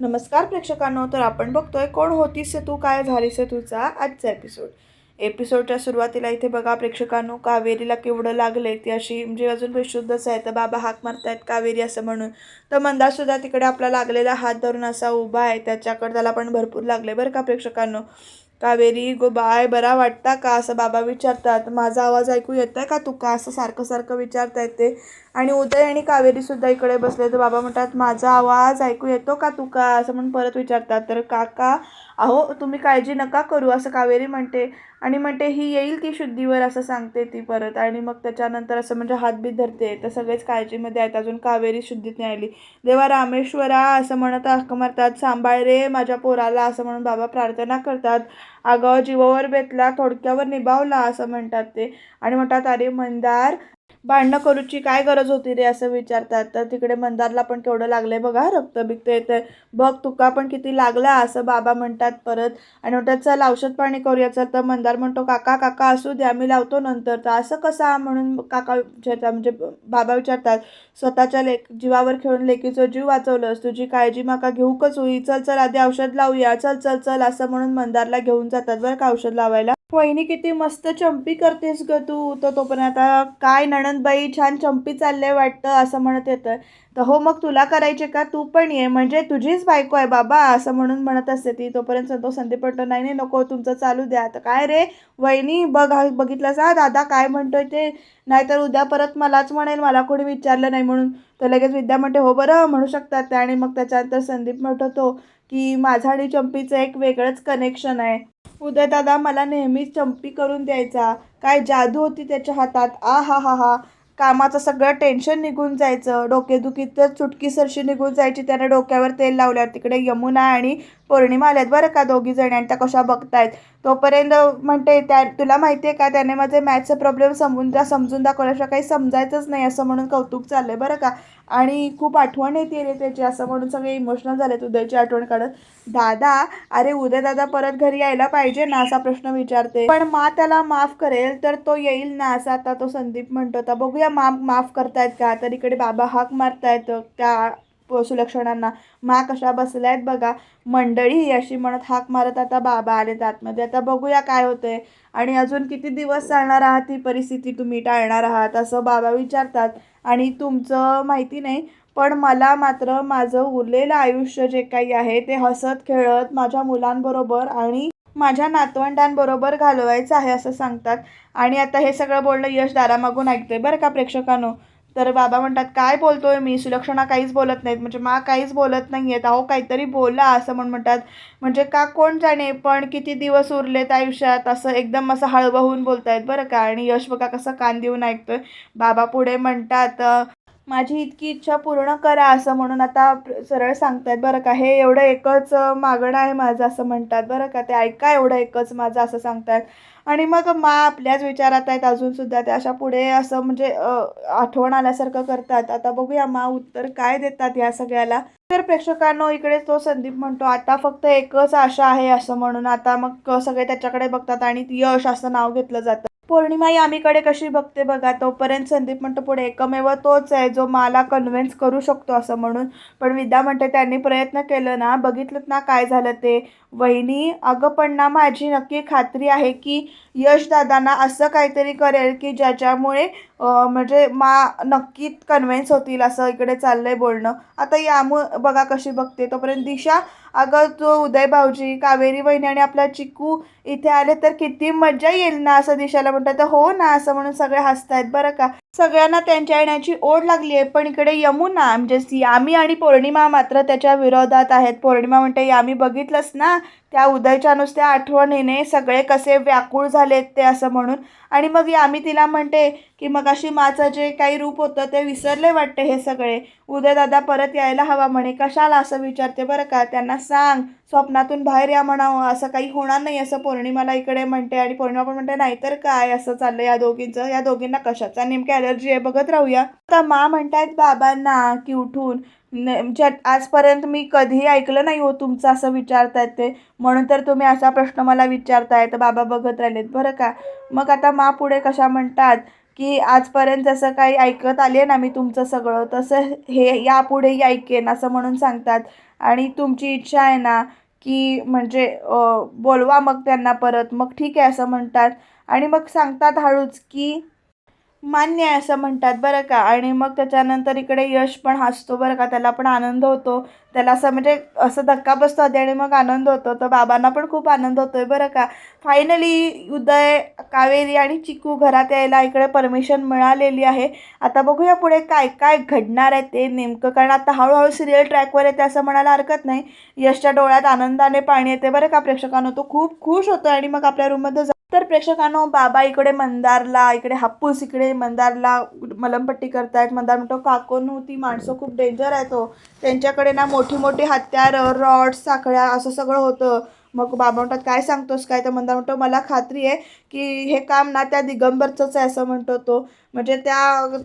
नमस्कार प्रेक्षकांनो तर आपण बघतोय कोण होतीस तू काय झालीस तुझा आजचा एपिसोड एपिसोडच्या सुरुवातीला इथे बघा प्रेक्षकांनो कावेरीला केवढं लागले ती अशी म्हणजे अजून बेशुद्धच आहे. तर बाबा हाक मारतायत कावेरी असं म्हणून. तर मंदारसुद्धा तिकडे आपला लागलेला हात धरून असा उभा आहे. त्याच्याकडे त्याला पण भरपूर लागले बरं का प्रेक्षकांनो. कावेरी गो बाय बरा वाटता का असं बाबा विचारतात. माझा आवाज ऐकू येत आहे का तुका असं सारखं सारखं विचारतायत ते आणि उदय आणि कावेरीसुद्धा इकडे बसले. तर बाबा म्हणतात माझा आवाज ऐकू येतो का तुका असं म्हणून परत विचारतात. तर काका अहो तुम्ही काळजी नका करू असं कावेरी म्हणते. आणि म्हणते ही येईल ती शुद्धीवर असं सांगते ती परत. आणि मग त्याच्यानंतर असं म्हणजे हातबीत धरते. तर सगळेच काळजीमध्ये आहेत. अजून कावेरी शुद्धीत नाही आली. देवा रामेश्वरा असं म्हणत हक्क मारतात. सांभाळ रे माझ्या पोराला असं म्हणून बाबा प्रार्थना करतात. आगाव जीवावर बेतला थोडक्यावर निभावला असं म्हणतात ते. आणि म्हणतात अरे मंदार भांडणं करूची काय गरज होती रे असं विचारतात? तर तिकडे मंदारला पण केवढं लागलंय बघा रक्त बिकतं येतं बघ तुका पण किती लागला असं बाबा म्हणतात परत. आणि म्हणतात चल औषध पाणी करूया. चल तर मंदार म्हणतो काका काका असू द्या मी लावतो नंतर. तर असं कसा म्हणून काका विचारतात म्हणजे बाबा विचारतात स्वतःच्या लेक जीवावर खेळून लेकीचं जीव वाचवलंस तुझी काळजी माका घेऊकच होई चल चल आधी औषध लावूया. चल चल चल असं म्हणून मंदारला घेऊन जातात बरं का औषध लावायला. वहिनी किती मस्त चंपी करतेस ग तू. तर तोपर्यंत आता काय आनंदबाई छान चंपी चालले वाटतं असं म्हणत येतं. तर हो मग तुला करायचे का? तू पण ये. म्हणजे तुझीच बायको आहे बाबा असं म्हणून म्हणत असते ती. तोपर्यंत तो संदीप म्हणतो नाही नाही नको तुमचं चालू द्या. तर काय रे? वहिनी बघ हा बघितलं सा दादा काय म्हणतोय ते? नाहीतर उद्या परत मलाच म्हणेल मला कोणी विचारलं नाही म्हणून. तर लगेच विद्या म्हणते हो बरं म्हणू शकतात ते. आणि मग त्याच्यानंतर संदीप म्हणतो तो की माझा आणि चंपीचं एक वेगळंच कनेक्शन आहे. उदयदादा मला नेहमीच चंपी करून द्यायचा. काय जादू होती त्याच्या हातात. आ हा हा हा. कामाचं सगळं टेन्शन निघून जायचं. डोकेदुखी तर चुटकी सरशी निघून जायची त्याने डोक्यावर तेल लावल्यावर. तिकडे यमुना आणि पौर्णिमा आल्यात बरं का दोघी जणी आणि त्या कशा बघतायत? तोपर्यंत म्हणते त्या तुला माहिती आहे का त्याने माझे मॅथ्सचे प्रॉब्लेम समजून द्या समजून दाखवल्याशिवाय काही समजायचंच नाही असं म्हणून कौतुक चाललंय बरं का. आणि खूप आठवण येते रे त्याची असं म्हणून सगळे इमोशनल झालेत उदयची आठवण काढत दादा अरे उदय दादा परत घरी यायला पाहिजे ना? असा प्रश्न विचारते. पण मा त्याला माफ करेल तर तो येईल ना? असा आता तो संदीप म्हणतो आता बघूया मा माफ करतायत का? तर इकडे बाबा हाक मारतायत त्या सुलक्षणांना मा कशा बसल्यात बघा. मंडळी अशी म्हणत हाक मारत आता बाबा आलेत आतमध्ये. आता बघूया काय होतंय. आणि अजून किती दिवस चालणार आहात ही परिस्थिती तुम्ही टाळणार आहात असं बाबा विचारतात. आणि तुमचं माहिती नाही पण मला मात्र माझं उरलेलं आयुष्य जे काही आहे ते हसत खेळत माझ्या मुलांबरोबर आणि माझ्या नातवंडांबरोबर घालवायचं आहे असं सांगतात. आणि आता हे सगळं बोलणं यश दारामागून ऐकतोय बरं का प्रेक्षकांनो? तर बाबा म्हणतात काय बोलतोय मी? सुलक्षणा काहीच बोलत नाहीत. म्हणजे मा काहीच बोलत नाही आहेत अहो काहीतरी बोला असं म्हणून म्हणतात. म्हणजे का कोण जाणे? पण किती दिवस उरलेत आयुष्यात? असं एकदम असं हळवं होऊन बोलतायत बरं का. आणि यश बघा कसं कान देऊन ऐकतोय. बाबा पुढे म्हणतात माझी इतकी इच्छा पूर्ण करा असं म्हणून आता सरळ सांगतायत बरं का. हे एवढं एकच मागणं आहे माझं असं म्हणतात बरं का. ते ऐका एवढं एकच माझं असं सांगतात आणि मग मा आपल्याच विचारात आहेत अजूनसुद्धा त्या अशा पुढे असं म्हणजे आठवण आल्यासारखं करतात. आता बघूया मा उत्तर काय देतात या सगळ्याला. तर प्रेक्षकांनो इकडे तो संदीप म्हणतो आता फक्त एकच आशा आहे असं म्हणून. आता मग सगळे त्याच्याकडे बघतात आणि यश असं नाव घेतलं जातं. पौर्णिमा यामीकडे कशी बघते बघा तोपर्यंत संदीप म्हणतो पुढे एकमेव तोच आहे जो मला कन्व्हिन्स करू शकतो असं म्हणून. पण विद्या म्हणते त्यांनी प्रयत्न केलं ना बघितलं ना काय झालं ते. वहिनी अगं पण ना माझी नक्की खात्री आहे की यशदादांना असं काहीतरी करेल की ज्याच्यामुळे म्हणजे मा नक्की कन्व्हिन्स होतील असं इकडे चाललं आहे बोलणं. आता यामु बघा कशी बघते. तोपर्यंत दिशा अगं तो उदय भाऊजी कावेरी वहिनी आणि आपला चिकू इथे आले तर किती मजा येईल ना असं दिशाला म्हणतात. तर हो ना असं म्हणून सगळे हसतायत बरं का. सगळ्यांना त्यांच्या येण्याची ओढ लागली आहे. पण इकडे यमुना म्हणजे यामी आणि पौर्णिमा मात्र त्याच्या विरोधात आहेत. पौर्णिमा म्हणते यामी बघितलंच ना त्या उदयच्या नुसत्या आठवणीने सगळे कसे व्याकुळ झालेत ते असं म्हणून. आणि मग यामी तिला म्हणते की मग अशी माचं जे काही रूप होतं ते विसरले वाटते हे सगळे. उदयदादा परत यायला हवा म्हणे कशाला असं विचारते बरं का? त्यांना सांग स्वप्नातून बाहेर या म्हणावं असं काही होणार नाही असं पौर्णिमाला इकडे म्हणते आणि पौर्णिमा पण म्हणते नाहीतर काय असं चाललं या दोघींचं या दोघींना कशाचा नेमकी अलर्जी आहे बघत राहूया. आता मा म्हणतायत बाबांना की उठून न- ज्या आजपर्यंत मी कधीही ऐकलं नाही हो तुमचं असं विचारतायत ते. म्हणून तर तुम्ही असा प्रश्न मला विचारताय तर बाबा बघत राहिलेत बरं का? मग आता मा पुढे कशा म्हणतात की आजपर्यंत जसं काही ऐकत आले ना मी तुमचं सगळं तसं हे यापुढेही ऐकेन असं म्हणून सांगतात. आणि तुमची इच्छा आहे ना की म्हणजे बोलवा मग त्यांना परत. मग ठीक आहे असं म्हणतात. आणि मग सांगतात हळूच की मान्य आहे असं म्हणतात बरं का. आणि मग त्याच्यानंतर इकडे यश पण हसतो बरं का. त्याला पण आनंद होतो. त्याला असं म्हणजे असं धक्का बसतो आधी आणि मग आनंद होतो. तर बाबांना पण खूप आनंद होतो आहे बरं का. फायनली उदय कावेरी आणि चिकू घरात यायला इकडे परमिशन मिळालेली आहे. आता बघूया पुढे काय काय घडणार आहे ते नेमकं. कारण आता हळूहळू सिरियल ट्रॅकवर येते असं म्हणायला हरकत नाही. यशच्या डोळ्यात आनंदाने पाणी येते बरं का प्रेक्षकांना. तो खूप खुश होतो आणि मग आपल्या रूममध्ये जा तर प्रेक्षकांनो बाबा इकडे मंदारला इकडे हापूस इकडे मंदारला मलमपट्टी करतायत. मंदार म्हणतो काकोन ती माणसं खूप डेंजर आहे तो त्यांच्याकडे ना मोठी मोठी हत्यार रॉड साखळ्या असं सगळं होतं. मग बाबा म्हणतात काय सांगतोस काय? तर मंदार म्हणतो मला खात्री आहे की हे काम ना त्या दिगंबरचंच आहे असं म्हणतो तो. म्हणजे त्या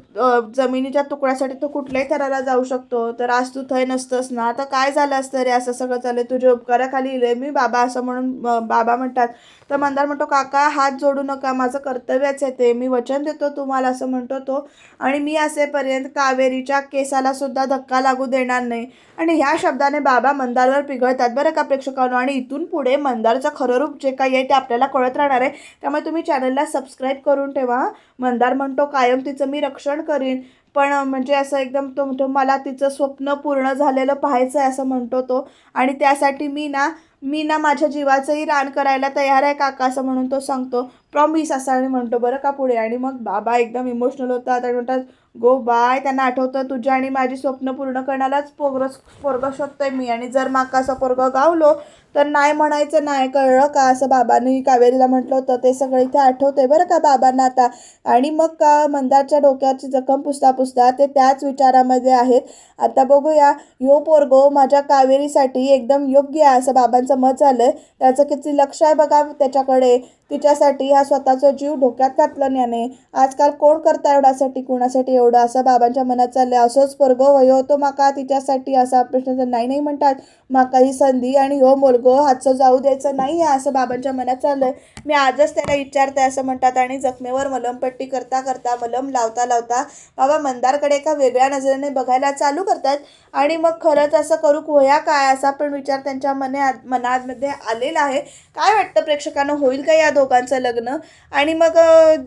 जमिनीच्या तुकड्यासाठी तो कुठल्याही थराला जाऊ शकतो. तर आज तू थंय नसतंस ना. आता काय झालं असतं रे? असं सगळं चाललं तुझ्या उपकाराखाली इले मी बाबा असं म्हणून बाबा म्हणतात. तर मंदार म्हणतो काका हात जोडू नका. माझं कर्तव्यच आहे ते. मी वचन देतो तुम्हाला असं म्हणतो तो. आणि मी असेपर्यंत कावेरीच्या केसाला सुद्धा धक्का लागू देणार नाही. आणि ह्या शब्दाने बाबा मंदारवर पिघळतात बरं का प्रेक्षकांनो? आणि इथून पुढे मंदारचं खरं रूप जे काही आहे ते आपल्याला कळत राहणार आहे. त्यामुळे तुम्ही चॅनलला सबस्क्राईब करून ठेवा. मंदार म्हणतो कायम तिचं मी रक्षण करीन. पण म्हणजे असं एकदम तो म्हणतो मला तिचं स्वप्न पूर्ण झालेलं पाहायचं आहे असं म्हणतो तो. आणि त्यासाठी मी ना मी ना माझ्या जीवाचंही रान करायला तयार आहे काका असं म्हणून तो सांगतो. प्रॉमिस असं आणि म्हणतो बरं का पुढे? आणि मग बाबा एकदम इमोशनल होतात आणि म्हणतात गो बाय त्यांना आठवतं तुझ्या आणि माझी स्वप्न पूर्ण करण्यालाच पोरग पोरग शोधतोय मी. आणि जर माका असं पोरग गावलो तर नाही म्हणायचं नाही कळलं का? असं बाबांनी कावेरीला म्हटलं होतं. ते सगळं इथे आठवतंय बरं का बाबांना आता? आणि मग का मंदारच्या डोक्याची जखम पुसता पुसता ते त्याच विचारामध्ये आहेत. आता बघूया. यो पोरगो माझ्या कावेरीसाठी एकदम योग्य आहे असं बाबांचं मत झालं आहे त्याचं किती लक्ष आहे बघा त्याच्याकडे. तिच्यासाठी हा स्वतःचा जीव धोक्यात घातलं याने आजकाल कोण करता एवढ्यासाठी कोणासाठी एवढं? असं बाबांच्या मनात चाललंय. असंच पोरगो वयो होतो माका तिच्यासाठी असा प्रश्न नाही नाही म्हणतात. माका ही संधी आणि हो मुलगो हातचं जाऊ द्यायचं नाही आहे असं बाबांच्या मनात चाललंय. मी आजच त्याला विचारते असं म्हणतात आणि जखमेवर मलमपट्टी करता करता मलम लावता लावता बाबा मंदारकडे एका वेगळ्या नजरेने बघायला चालू करतात. आणि मग खरंच असं करू होया काय असा पण विचार त्यांच्या मने मनामध्ये आलेला आहे. काय वाटतं प्रेक्षकांना? होईल का या दोघांचं लग्न. आणि मग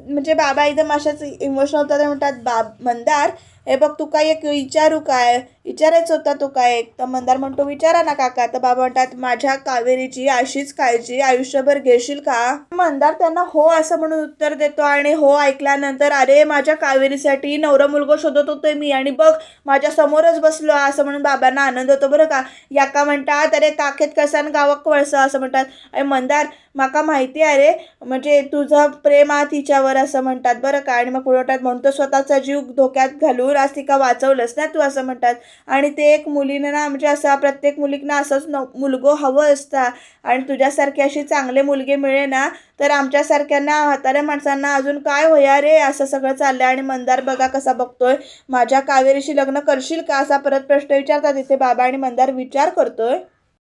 म्हणजे बाबा एकदम अशाच इमोशनल होतात म्हणतात बाब मंदार हे बघ तू काय एक विचारू काय? विचारायचं होता तू काय? एक तर मंदार म्हणतो विचारा ना काका. तर बाबा म्हणतात माझ्या कावेरीची अशीच काळजी आयुष्यभर घेशील का? मंदार त्यांना हो असं म्हणून उत्तर देतो आणि हो ऐकल्यानंतर अरे माझ्या कावेरीसाठी नवरा मुलगा शोधत होतोय मी आणि बघ माझ्या समोरच बसलो असं म्हणून बाबांना आनंद होतो बरं का. याका म्हणतात अरे ताकेत कसान गावाक वळसा असं म्हणतात. अरे मंदार माका माहिती आहे रे म्हणजे तुझं प्रेम आहे तिच्यावर असं म्हणतात बरं का. आणि मग पुढे म्हणतो स्वतःचा जीव धोक्यात घालून आज तिका वाचवलंस ना तू असं म्हणतात. आणि ते एक मुलीनं ना म्हणजे असं प्रत्येक मुलींना असंच न मुलगो हवं असता. आणि तुझ्यासारखी अशी चांगले मुलगे मिळे ना तर आमच्यासारख्यांना म्हाताऱ्या माणसांना अजून काय होया रे? असं सगळं चाललंय. आणि मंदार बघा कसा बघतोय. माझ्या कावेरीशी लग्न करशील का? असा परत प्रश्न विचारतात इथे बाबा. आणि मंदार विचार करतोय.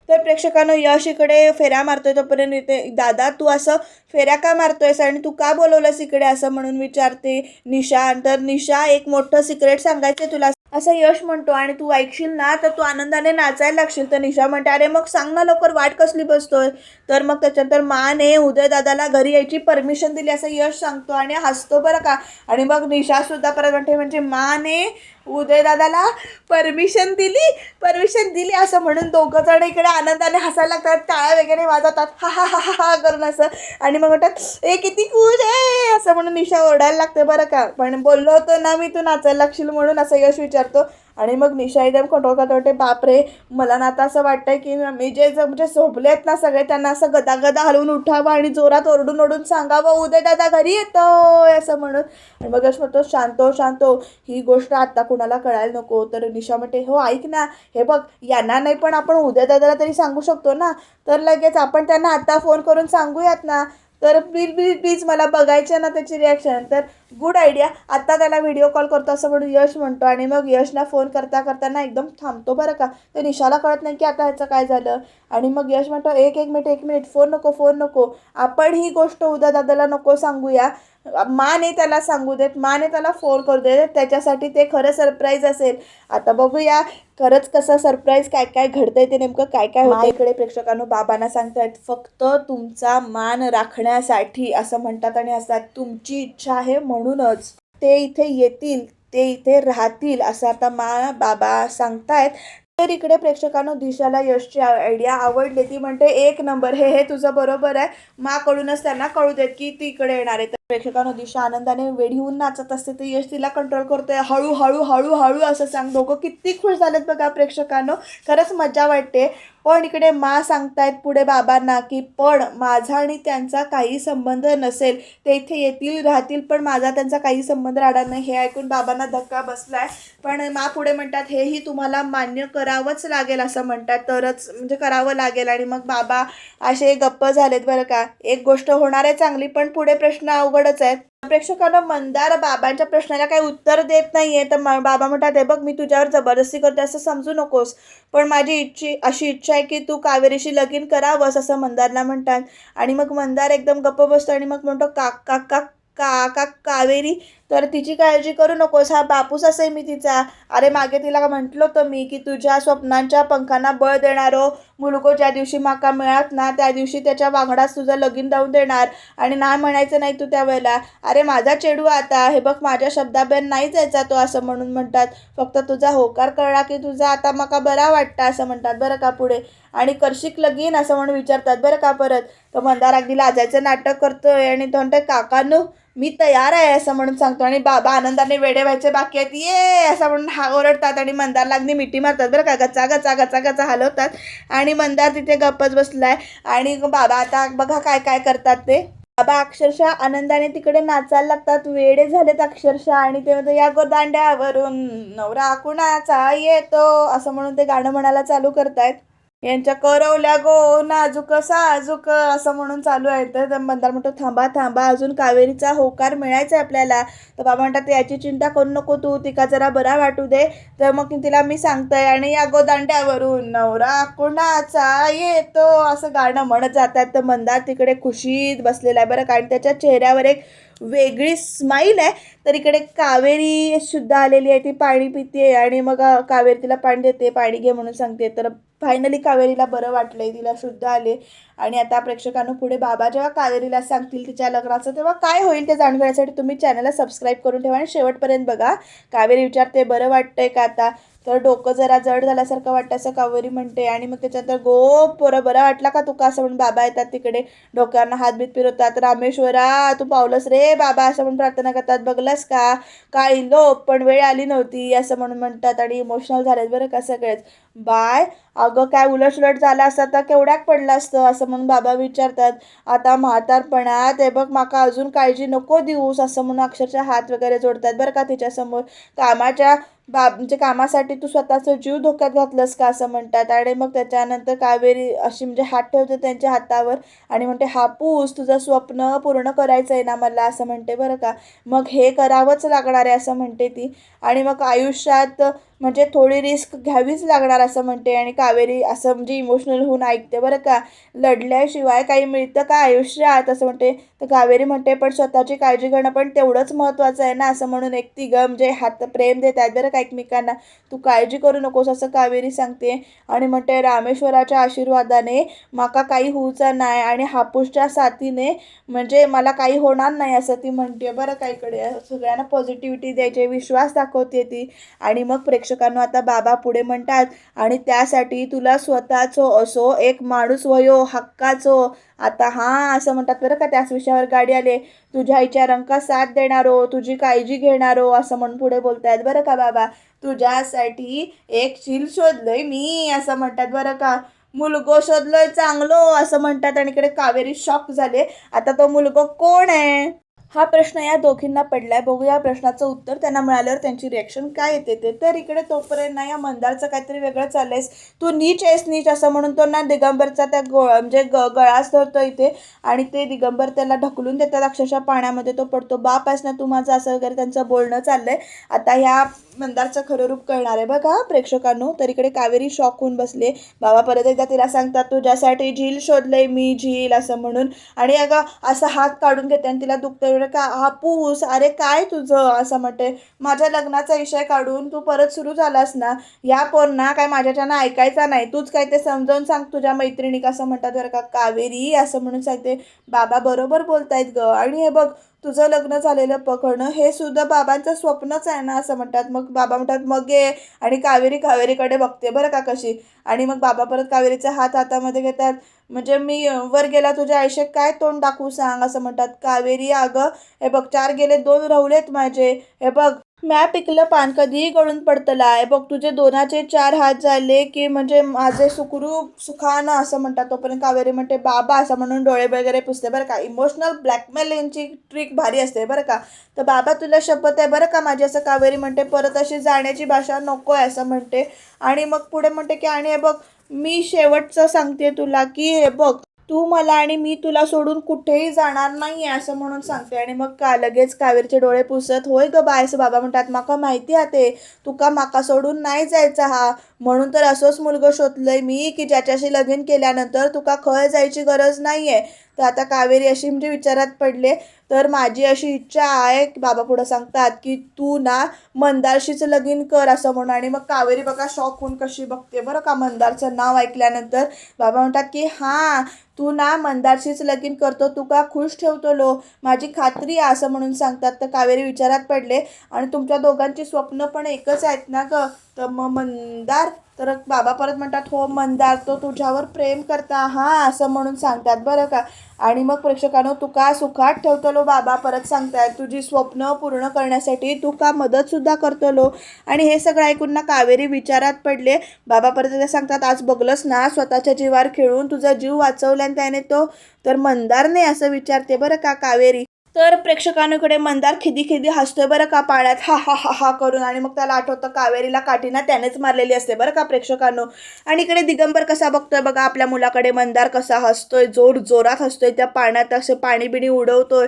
तर प्रेक्षकांनो यश इकडे फेऱ्या मारतोय तोपर्यंत इथे दादा तू असं फेऱ्या का मारतोयस आणि तू का बोलवलंस इकडे? असं म्हणून विचारते निशा. तर निशा एक मोठं सिक्रेट सांगायचं तुला. असं यश म्हणतो आणि तू ऐकशील ना तर तू आनंदाने नाचायला लागशील. तर निशा म्हणते अरे मग सांग ना लवकर वाट कसली बसतोय? तर मग त्याच्यानंतर माने उदय दादाला घरी यायची परमिशन दिली असं यश सांगतो आणि हसतो बरं का. आणि मग निशा सुद्धा परत म्हणते म्हणजे माने उदयदादाला परमिशन दिली. परमिशन दिली असं म्हणून दोघं जण इकडे आनंदाने हसायला लागतात. टाळ्या वगैरे वाजवतात. हा हा हा हा हा करून असं. आणि मग म्हणतात ए किती खुश आहे. असं म्हणून निशा ओरडायला लागते बरं का. पण बोललो होतो ना मी तू नाचायला लागशील म्हणून असं यश विचारतो. आणि मग निशा एकदम कंट्रोल करत. वाटते बापरे मला ना आता असं वाटतंय की मी जे ज- म्हणजे झोपले आहेत ना सगळे त्यांना असं गदा गदा हलवून उठावं आणि जोरात ओरडून ओरडून सांगावं उद्या दादा घरी येतोय असं म्हणून. आणि मग असं म्हणतो शांत शांतो शांत ही गोष्ट आत्ता कुणाला कळायला नको. तर निशा म्हणते हो ऐक ना हे बघ यांना नाही पण आपण उद्या दादाला तरी सांगू शकतो ना? तर लगेच आपण त्यांना आत्ता फोन करून सांगूयात ना. तर प्लीज प्लीज प्लीज मला बघायचं ना त्याची रिॲक्शन तर गुड आयडिया आत्ता त्याला व्हिडिओ कॉल करतो असं म्हणून यश म्हणतो आणि मग यशना फोन करता करताना एकदम थांबतो बरं का. तर निशाला कळत नाही की आता ह्याचं काय झालं. आणि मग यश म्हणतो एक एक मिनिट एक मिनिट फोन नको फोन नको. आपण ही गोष्ट उद्या दादाला नको सांगूया. माने त्याला सांगू देत माने त्याला फोन करू देत त्याच्यासाठी ते खरं सरप्राईज असेल. आता बघूया खरंच कसं सरप्राईज काय काय घडतंय ते नेमकं काय काय होतं इकडे प्रेक्षकांनो बाबांना सांगतायत फक्त तुमचा मान राखण्यासाठी असं म्हणतात आणि असतात तुमची इच्छा आहे म्हणूनच ते इथे येतील ते इथे राहतील असं आता मा बाबा सांगतायत. तर इकडे प्रेक्षकांनो दिशाला यशची आयडिया आवडली. ती म्हणते एक नंबर हे हे तुझं बरोबर आहे. माकडूनच त्यांना कळू देत की ती इकडे येणार आहे. तर प्रेक्षकांनो दिशा आनंदाने वेडी होऊन नाचत असते तर यश तिला कंट्रोल करतोय. हळूहळू हळूहळू असं सांग दोघं किती खुश झालेत बघा प्रेक्षकांनो. खरंच मजा वाटते. पण इकडे मा सांगतायत पुढे बाबांना की पण माझा आणि त्यांचा काही संबंध नसेल. ते इथे येतील राहतील पण माझा त्यांचा काही संबंध राहणार नाही. हे ऐकून बाबांना धक्का बसलाय. पण मा पुढे म्हणतात हेही तुम्हाला मान्य करावंच लागेल असं म्हणतात. तरच म्हणजे करावं लागेल. आणि मग बाबा असे गप्प झालेत बरं का. एक गोष्ट होणार आहे चांगली पण पुढे प्रश्न अवघड अवघडच आहेत प्रेक्षकांना मंदार बाबांच्या प्रश्नाला काही उत्तर देत नाहीये तर बाबा म्हणतात हे बघ मी तुझ्यावर जबरदस्ती करते असं समजू नकोस. पण माझी इच्छी अशी इच्छा आहे की तू कावेरीशी लगीन करावंस असं मंदारला म्हणतात. आणि मग मंदार एकदम गप्प बसतो आणि मग म्हणतो का का का का का कावेरी तर तिची काळजी करू नकोस हा बापूस असे मी तिचा. अरे मागे तिला म्हटलं होतं मी की तुझ्या स्वप्नांच्या पंखांना बळ देणारो हो. मुलगो ज्या दिवशी माका मिळत ना त्या दिवशी त्याच्या वांगडाच तुझं लगीन लावून देणार. आणि नाही म्हणायचं नाही तू त्यावेळेला अरे माझा चेडू आता हे बघ माझ्या शब्दाबेन नाही जायचा तो असं म्हणून म्हणतात. फक्त तुझा होकार कळला की तुझा आता मका बरा वाटता असं म्हणतात बरं का पुढे. आणि कर्षिक लगीन असं म्हणून विचारतात बरं का परत. तर मंदार अगदी लाजायचं नाटक करतोय आणि तो म्हणतात काकानू मी तयार आहे असं म्हणून सांगतो. आणि बाबा आनंदाने वेडे व्हायचे बाकी आहेत. ये! असं म्हणून हा ओरडतात आणि मंदार लागणी मिठी मारतात. बरं का? गचा गचा गचा गचा हलवतात. आणि मंदार तिथे गप्पच बसलाय. आणि बाबा आता बघा काय काय करतात ते. बाबा अक्षरशः आनंदाने तिकडे नाचायला लागतात. वेडे झालेत अक्षरशः. आणि ते म्हणतात या गोदांड्यावरून नवरा कुणाचा येतो? असं म्हणून ते गाणं म्हणायला चालू करतायत. यांच्या करवल्या गो नाजूक साजूक असं म्हणून चालू आहे. तर मंदार म्हणतो थांबा थांबा अजून कावेरीचा होकार मिळायचा आहे आपल्याला. तर बाबा म्हणतात याची चिंता करू नको तू तिका जरा बरा वाटू दे. तर मग तिला मी सांगतोय आणि या गोदांड्यावरून नवरा कुणाचा येतो? असं गाणं म्हणत जातात. तर मंदार तिकडे खुशीत बसलेला आहे बरं कारण त्याच्या चेहऱ्यावर एक वेगळी स्माईल आहे. तर इकडे कावेरी सुद्धा आलेली आहे. ती पाणी पिते आणि मग कावेरीला कावेरी तिला पाणी देते पाणी घे म्हणून सांगते. तर फायनली कावेरीला बरं वाटलंय. तिला शुद्ध आले. आणि आता प्रेक्षकांनो पुढे बाबा जेव्हा कावेरीला सांगतील तिच्या लग्नाचं तेव्हा काय होईल ते जाणून घेण्यासाठी तुम्ही चॅनलला सबस्क्राईब करून ठेवा आणि शेवटपर्यंत बघा. कावेरी विचारते बरं वाटतंय का आता? तर डोकं जरा जड झाल्यासारखं वाटतं असं कावेरी म्हणते. आणि मग त्याच्यानंतर गो पोरं बरं वाटला का तुका असं म्हणून बाबा येतात तिकडे. डोक्यांना हातबीत फिरवतात. रामेश्वरा तू पावलंस रे बाबा. असं म्हणून प्रार्थना करतात. बघलास का? काळी लोप पण वेळ आली नव्हती. असं म्हणून म्हणतात. आणि इमोशनल झालेत बरं का सगळेच. बाय अगं काय उलटसुलट झालं असतं तर केवढ्याक पडलं असतं? असं म्हणून बाबा विचारतात. आता म्हातारपणात हे बघ माका अजून काळजी नको देऊस. असं म्हणून अक्षरशः हात वगैरे जोडतात बरं का तिच्यासमोर. कामाच्या बा म्हणजे कामासाठी तू स्वतःचा जीव धोक्यात घातलंस का असं म्हणतात. आणि मग त्याच्यानंतर कावेरी अशी म्हणजे हात ठेवते त्यांच्या हातावर आणि म्हणते हापूस तुझं स्वप्न पूर्ण करायचं आहे ना मला असं म्हणते बरं का. मग हे करावंच लागणार आहे असं म्हणते ती. आणि मग आयुष्यात म्हणजे थोडी रिस्क घ्यावीच लागणार असं म्हणते आणि कावेरी असं म्हणजे इमोशनल होऊन ऐकते बरं का. लढल्याशिवाय काही मिळतं का आयुष्यात? असं म्हणते. तर कावेरी म्हणते पण स्वतःची काळजी घेणं पण तेवढंच महत्त्वाचं आहे ना असं म्हणून एक तिघं म्हणजे हात प्रेम देत आहेत बरं का एकमेकांना. तू काळजी करू नकोस असं कावेरी सांगते. आणि म्हणते रामेश्वराच्या आशीर्वादाने माका काही होऊचा नाही आणि हापूसच्या साथीने म्हणजे मला काही होणार नाही असं ती म्हणते बरं का इकडे. सगळ्यांना पॉझिटिव्हिटी द्यायचे विश्वास दाखवते ती. आणि मग प्रेक्षक दर्शकांनो आता बाबा पुढे म्हणतात आणि त्यासाठी तुला स्वतःचो असो एक माणूस वयो हक्काचो. आता हां असं म्हणतात बरं का त्याच विषयावर गाडी आले तुझ्या आईच्या रंका साथ देणारो तुझी काळजी घेणारो असं म्हणून पुढे बोलतायत. बरं का बाबा? तुझ्यासाठी एक चिल शोधलंय मी असं म्हणतात बरं का? मुलगो शोधलोय चांगलो असं म्हणतात. आणि इकडे कावेरी शॉक झाले आता तो मुलगो कोण आहे? हा प्रश्न या दोघींना पडलाय. बघूया प्रश्नाचं उत्तर त्यांना मिळाल्यावर त्यांची रिॲक्शन काय येते ते. तर इकडे तोपर्यंत ना या मंदारचं काहीतरी वेगळं चाललंयस. तू नीच आहेस नीच असं म्हणून तो ना दिगंबरचा त्या गो म्हणजे ग गळाच धरतो इथे. आणि ते दिगंबर त्याला ढकलून देतात. अक्षरशः पाण्यामध्ये तो पडतो. बाप आहेस ना तू माझं असं वगैरे त्यांचं बोलणं चाललंय. आता ह्या मंदारचं खरं रूप कळणार आहे बघा प्रेक्षकांनो. तर इकडे कावेरी शॉक होऊन बसले बाबा परत एकदा तिला सांगतात तुझ्यासाठी झील शोधलंय मी झील असं म्हणून. आणि अगं असा हात काढून घेते आणि तिला दुखतं म्हणजे का हापूस अरे काय तुझं? असं म्हणते माझ्या लग्नाचा विषय काढून तू परत सुरू झालास ना या पोरना काय माझ्याच्यानं ऐकायचा नाही. तूच काय ते समजावून सांग तुझ्या मैत्रिणीक असं म्हणतात बरं का कावेरी असं म्हणून सांगते. बाबा बरोबर बोलतायत ग. आणि हे बघ तुझं लग्न झालेलं पकडणं हे सुद्धा बाबांचं स्वप्नच आहे ना असं म्हणतात. मग बाबा म्हणतात मग ये आणि कावेरी कावेरीकडे बघते बरं का कशी. आणि मग बाबा परत कावेरीचा हात हातामध्ये घेतात. म्हणजे मी वर गेला तुझ्या आयुष्यात काय तोंड दाखवू सांग असं म्हणतात. कावेरी अगं हे बघ चार गेले दोन राहुलेत माझे. हे बघ म्या पिकलं पान कधीही गळून पडतला आहे बघ तुझे दोनाचे चार हात झाले की म्हणजे माझे सुखरूप सुखानं असं म्हणतात तोपर्यंत कावेरी म्हणते बाबा असं म्हणून डोळे वगैरे पुसते बरं का. इमोशनल ब्लॅकमेल यांची ट्रिक भारी असते बरं का. तर बाबा तुला शपथ आहे बरं का माझी? असं कावेरी म्हणते परत अशी जाण्याची भाषा नको आहे असं म्हणते. आणि मग पुढे म्हणते की आणि हे बघ मी शेवटचं सांगते तुला की हे बघ तू मला आणि मी तुला सोडून कुठेही जाणार नाही असं म्हणून सांगते. आणि मग का लगेच कावेरीचे डोळे पुसत होय ग बाय असं बाबा म्हणतात. माका माहिती आहे ते तुका माका सोडून नाही जायचा हा. म्हणून तर असंच मुलगं शोधलंय मी की ज्याच्याशी लगीन केल्यानंतर तुका खय जायची गरज नाही आहे तर आता कावेरी अशी म्हणजे विचारात पडले तर माझी अशी इच्छा आहे की बाबा पुढं सांगतात की तू ना मंदारशीचं लगीन कर असं म्हणून. आणि मग कावेरी बघा शॉक होऊन कशी बघते बरं का मंदारचं नाव ऐकल्यानंतर. बाबा म्हणतात की हां तू ना मंदारशीच लगीन करतो तू का खुश ठेवतो लो माझी खात्री आहे असं म्हणून सांगतात. तर कावेरी विचारात पडले. आणि तुमच्या दोघांची स्वप्न पण एकच आहेत ना ग? तर मग मंदार तर बाबा परत म्हणतात हो मंदार तो तुझ्यावर प्रेम करता. हां असं म्हणून सांगतात बरं का. आणि मग प्रेक्षकांनो तू का सुखात ठेवतलो बाबा परत सांगतायत तुझी स्वप्न पूर्ण करण्यासाठी तू का मदतसुद्धा करतलो. आणि हे सगळं ऐकून ना कावेरी विचारात पडले. बाबा परत ते सांगतात आज बघलंस ना स्वतःच्या जीवावर खेळून तुझा जीव वाचवला आणि त्याने तो तर मंदारने असं विचारते बरं का कावेरी? तर प्रेक्षकांकडे मंदार खिदी खिदी हसतोय बरं का पाण्यात? हा हा हा हा करून. आणि मग त्याला आठवतं कावेरीला काठीना त्यानेच मारलेली असते बरं का प्रेक्षकांनो. आणि इकडे दिगंबर कसा बघतोय बघा आपल्या मुलाकडे मंदार कसा हसतोय जोर जोरात हसतोय त्या पाण्यात असे पाणी बिणी उडवतोय.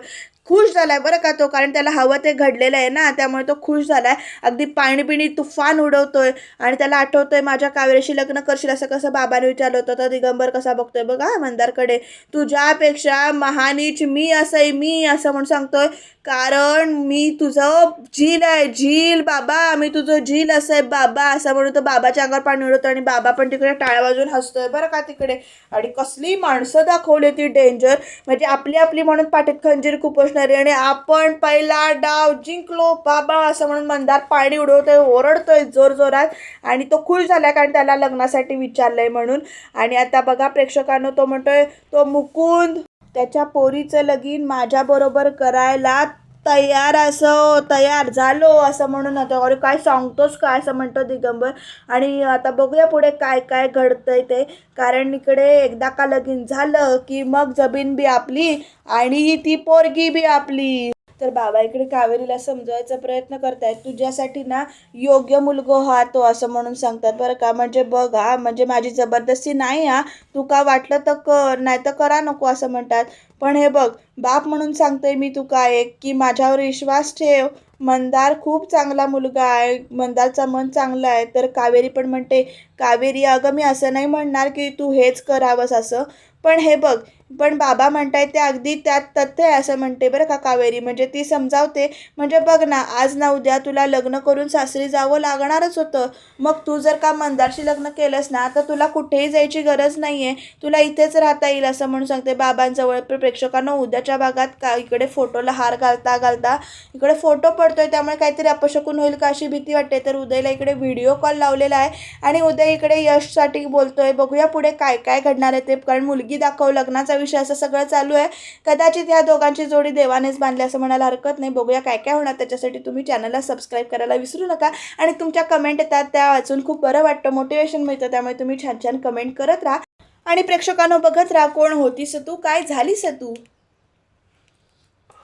खुश झालाय बरं का तो? कारण त्याला हवं ते घडलेलं आहे ना त्यामुळे तो खुश झालाय. अगदी पाणीबिणी तुफान उडवतोय आणि त्याला आठवतोय माझ्या कावेरीशी लग्न करशील असं कसं बाबाने विचारलं होतं. तर दिगंबर कसा बघतोय बघा मंदारकडे तुझ्यापेक्षा महानीच मी असंय मी असं म्हणून सांगतोय कारण मी तुझं झील आहे झील बाबा. मी तुझं झील असं आहे बाबा. असं म्हणून तो बाबाच्या अंगावर पाणी उडवतो आणि बाबा पण तिकडे टाळ्या वाजून हसतोय बरं का तिकडे. आणि कसली माणसं दाखवली ती डेंजर म्हणजे आपली आपली म्हणून पाठीत खंजीर खूप असणारी आणि आपण पहिला डाव जिंकलो बाबा. असं म्हणून मंदार पाणी उडवतोय ओरडतोय जोर जोरात. आणि तो खुश झाला कारण त्याला लग्नासाठी विचारलंय म्हणून. आणि आता बघा प्रेक्षकांनो तो म्हणतोय तो मुकुंद त्याच्या पोरीचं लगीन माझ्याबरोबर करायला तयार असं तयार झालो असं म्हणून आता अरे काय सांगतोस काय असं म्हणतो दिगंबर. आणि आता बघूया पुढे काय काय घडतंय ते. कारण इकडे एकदा का लगीन झालं की मग जमीन बी आपली आणि ती पोरगी बी आपली. तर बाबा इकडे कावेरीला समजवायचा प्रयत्न करतायत. तुझ्यासाठी ना योग्य मुलगो हा तो असं म्हणून सांगतात. बरं का? म्हणजे बघ हा म्हणजे माझी जबरदस्ती नाही हा. तू का वाटलं तर कर नाही तर करा नको असं म्हणतात. पण हे बघ बाप म्हणून सांगतोय मी तुका एक की माझ्यावर विश्वास ठेव. मंदार खूप चांगला मुलगा आहे. मंदारचा मन चांगलं आहे. तर कावेरी पण म्हणते कावेरी अगं मी असं नाही म्हणणार की तू हेच करावंस असं. पण हे बघ पण बाबा म्हणतायत ते अगदी त्यात तथ्य आहे असं म्हणते बरं का कावेरी. म्हणजे ती समजावते म्हणजे बघ ना आज ना उद्या तुला लग्न करून सासरी जावं लागणारच होतं. मग तू जर का मंदारशी लग्न केलंस ना तर तुला कुठेही जायची गरज नाही आहे तुला इथेच राहता येईल असं म्हणून सांगते बाबांजवळ. प्रेक्षकांना उद्याच्या भागात का इकडे फोटोला हार घालता घालता इकडे फोटो पडतोय त्यामुळे काहीतरी अपशकून होईल का अशी भीती वाटते. तर उदयला इकडे व्हिडिओ कॉल लावलेला आहे आणि उदय इकडे यशसाठी बोलतोय. बघूया पुढे काय काय घडणार आहे ते कारण मुलगी दाखव लग्नाचा विषय असं सगळं चालू आहे. कदाचित ह्या दोघांची जोडी देवानेच बांधली असं म्हणायला हरकत नाही. बघूया काय काय होणार त्याच्यासाठी तुम्ही चॅनलला सबस्क्राईब करायला विसरू नका. आणि तुमच्या कमेंट येतात त्या वाचून खूप बरं वाटतं. मोटिवेशन मिळतं त्यामुळे तुम्ही छान छान कमेंट करत राहा. आणि प्रेक्षकांना बघत राहा कोण होतीस तू? काय झालीस तू?